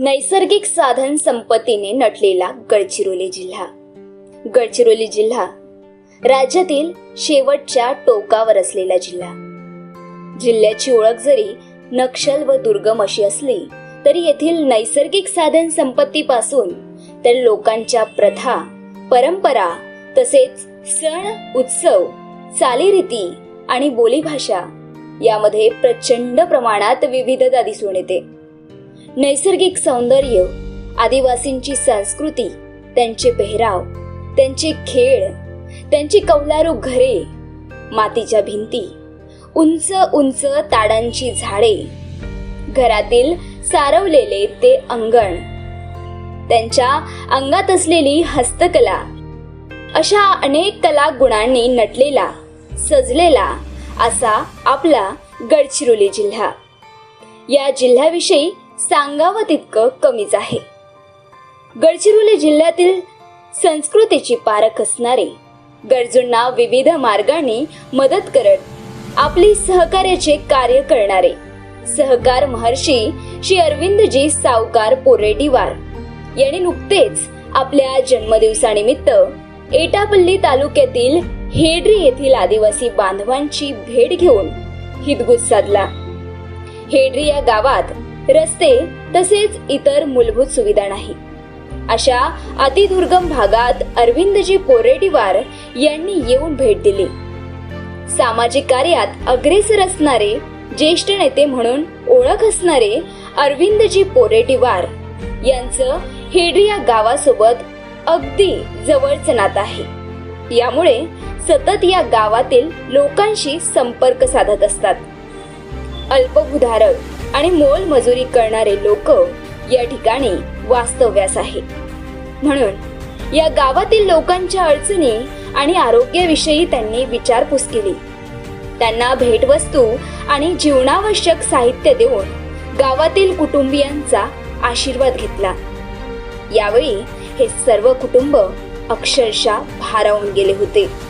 नैसर्गिक साधन संपत्तीने नटलेला गडचिरोली जिल्हा. गडचिरोली जिल्हा राज्यातील शेवटच्या टोकावर असलेला जिल्हा. जिल्ह्याची ओळख जरी नक्षल व दुर्गम अशी असली तरी येथील नैसर्गिक साधन संपत्तीपासून तर लोकांच्या प्रथा परंपरा तसेच सण उत्सव चालीरीती आणि बोलीभाषा यामध्ये प्रचंड प्रमाणात विविधता दिसून येते. नैसर्गिक सौंदर्य आदिवासींची संस्कृती त्यांचे पेहराव त्यांचे खेळ त्यांची कौलारू घरे मातीच्या भिंती उंच उंच ताडांची झाडे घरातील सारवलेले ते अंगण त्यांच्या अंगात असलेली हस्तकला अशा अनेक कला गुणांनी नटलेला सजलेला असा आपला गडचिरोली जिल्हा. या जिल्ह्याविषयी सांगावं तितकं कमीच आहे. गडचिरोली जिल्ह्यातील संस्कृतीची पारख असणारे गरजूंना विविध मार्गांनी मदत करत आपली सहकार्याचे कार्य करणारे सहकार महर्षी श्री अरविंदजी सावकार पोरेडीवार यांनी नुकतेच आपल्या जन्मदिवसानिमित्त एटापल्ली तालुक्यातील हेड्री येथील आदिवासी बांधवांची भेट घेऊन हितगुज साधला. हेड्री या गावात रस्ते तसेच इतर मूलभूत सुविधा नाही. अशा अतिदुर्गम भागात अरविंदजी पोरेडीवार यांनी येऊन भेट दिली. सामाजिक कार्यात अग्रेसर असणारे ज्येष्ठ नेते म्हणून ओळख असणारे अरविंदजी पोरेटीवार यांचं हेड्री गावासोबत अगदी जवळचं नातं आहे. यामुळे सतत या गावातील लोकांशी संपर्क साधत असतात. अल्पभूधारक आणि मोल मजुरी करणारे लोक या ठिकाणी वास्तव्यास आहे म्हणून या गावातील लोकांच्या अडचणी आणि आरोग्याविषयी त्यांनी विचारपूस केली. त्यांना भेटवस्तू आणि जीवनावश्यक साहित्य देऊन गावातील कुटुंबियांचा आशीर्वाद घेतला. यावेळी हे सर्व कुटुंब अक्षरशः भारावून गेले होते.